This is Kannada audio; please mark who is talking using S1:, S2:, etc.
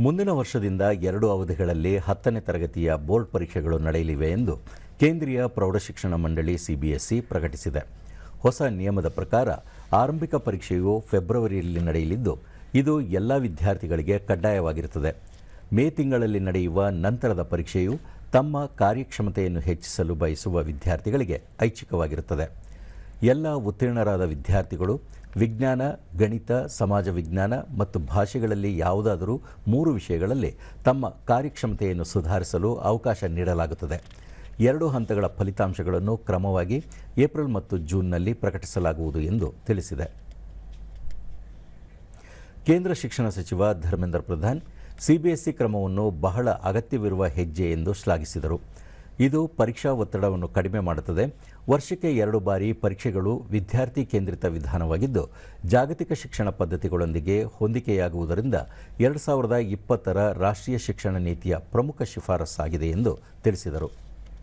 S1: ಮುಂದಿನ ವರ್ಷದಿಂದ ಎರಡು ಅವಧಿಗಳಲ್ಲಿ ಹತ್ತನೇ ತರಗತಿಯ ಬೋರ್ಡ್ ಪರೀಕ್ಷೆಗಳು ನಡೆಯಲಿವೆ ಎಂದು ಕೇಂದ್ರೀಯ ಪ್ರೌಢಶಿಕ್ಷಣ ಮಂಡಳಿ ಸಿಬಿಎಸ್ಇ ಪ್ರಕಟಿಸಿದೆ. ಹೊಸ ನಿಯಮದ ಪ್ರಕಾರ ಆರಂಭಿಕ ಪರೀಕ್ಷೆಯು ಫೆಬ್ರವರಿಯಲ್ಲಿ ನಡೆಯಲಿದ್ದು, ಇದು ಎಲ್ಲ ವಿದ್ಯಾರ್ಥಿಗಳಿಗೆ ಕಡ್ಡಾಯವಾಗಿರುತ್ತದೆ. ಮೇ ತಿಂಗಳಲ್ಲಿ ನಡೆಯುವ ನಂತರದ ಪರೀಕ್ಷೆಯು ತಮ್ಮ ಕಾರ್ಯಕ್ಷಮತೆಯನ್ನು ಹೆಚ್ಚಿಸಲು ಬಯಸುವ ವಿದ್ಯಾರ್ಥಿಗಳಿಗೆ ಐಚ್ಛಿಕವಾಗಿರುತ್ತದೆ. ಎಲ್ಲ ಉತ್ತೀರ್ಣರಾದ ವಿದ್ಯಾರ್ಥಿಗಳು ವಿಜ್ಞಾನ, ಗಣಿತ, ಸಮಾಜ ವಿಜ್ಞಾನ ಮತ್ತು ಭಾಷೆಗಳಲ್ಲಿ ಯಾವುದಾದರೂ ಮೂರು ವಿಷಯಗಳಲ್ಲಿ ತಮ್ಮ ಕಾರ್ಯಕ್ಷಮತೆಯನ್ನು ಸುಧಾರಿಸಲು ಅವಕಾಶ ನೀಡಲಾಗುತ್ತದೆ. ಎರಡು ಹಂತಗಳ ಫಲಿತಾಂಶಗಳನ್ನು ಕ್ರಮವಾಗಿ ಏಪ್ರಿಲ್ ಮತ್ತು ಜೂನ್ನಲ್ಲಿ ಪ್ರಕಟಿಸಲಾಗುವುದು ಎಂದು ತಿಳಿಸಿದೆ. ಕೇಂದ್ರ ಶಿಕ್ಷಣ ಸಚಿವ ಧರ್ಮೇಂದ್ರ ಪ್ರಧಾನ್, ಸಿಬಿಎಸ್ಇ ಕ್ರಮವನ್ನು ಬಹಳ ಅಗತ್ಯವಿರುವ ಹೆಜ್ಜೆ ಎಂದು ಶ್ಲಾಘಿಸಿದರು. ಇದು ಪರೀಕ್ಷಾ ಒತ್ತಡವನ್ನು ಕಡಿಮೆ ಮಾಡುತ್ತದೆ. ವರ್ಷಕ್ಕೆ ಎರಡು ಬಾರಿ ಪರೀಕ್ಷೆಗಳು ವಿದ್ಯಾರ್ಥಿ ಕೇಂದ್ರಿತ ವಿಧಾನವಾಗಿದ್ದು, ಜಾಗತಿಕ ಶಿಕ್ಷಣ ಪದ್ಧತಿಗಳೊಂದಿಗೆ ಹೊಂದಿಕೆಯಾಗುವುದರಿಂದ ಎರಡು ಸಾವಿರದ ಇಪ್ಪತ್ತರ ರಾಷ್ಟ್ರೀಯ ಶಿಕ್ಷಣ ನೀತಿಯ ಪ್ರಮುಖ ಶಿಫಾರಸ್ಸಾಗಿದೆ ಎಂದು ತಿಳಿಸಿದರು.